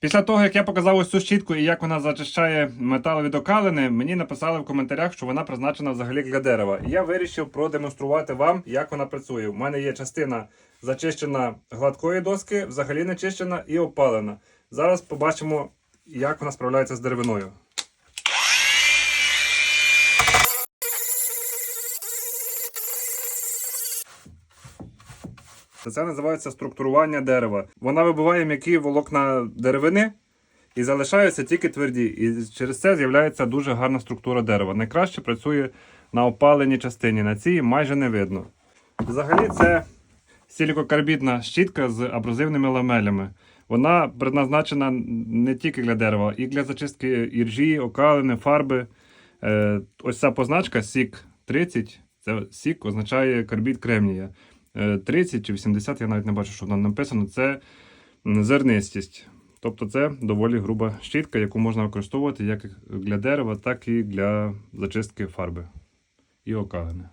Після того, як я показав ось цю щітку і як вона зачищає метал від окалини, мені написали в коментарях, що вона призначена взагалі для дерева. І я вирішив продемонструвати вам, як вона працює. У мене є частина зачищена гладкої доски, взагалі не чищена і опалена. Зараз побачимо, як вона справляється з деревиною. Це називається структурування дерева. Вона вибиває м'які волокна деревини і залишаються тільки тверді. І через це з'являється дуже гарна структура дерева. Найкраще працює на опаленій частині. На цій майже не видно. Взагалі, це силікокарбідна щітка з абразивними ламелями. Вона предназначена не тільки для дерева, і для зачистки іржі, окалини, фарби. Е, ось ця позначка сік 30. Це сік означає карбід кремнія. Е, 30 чи 80, я навіть не бачу, що там написано. Це зернистість. Тобто це доволі груба щітка, яку можна використовувати як для дерева, так і для зачистки фарби і окалини.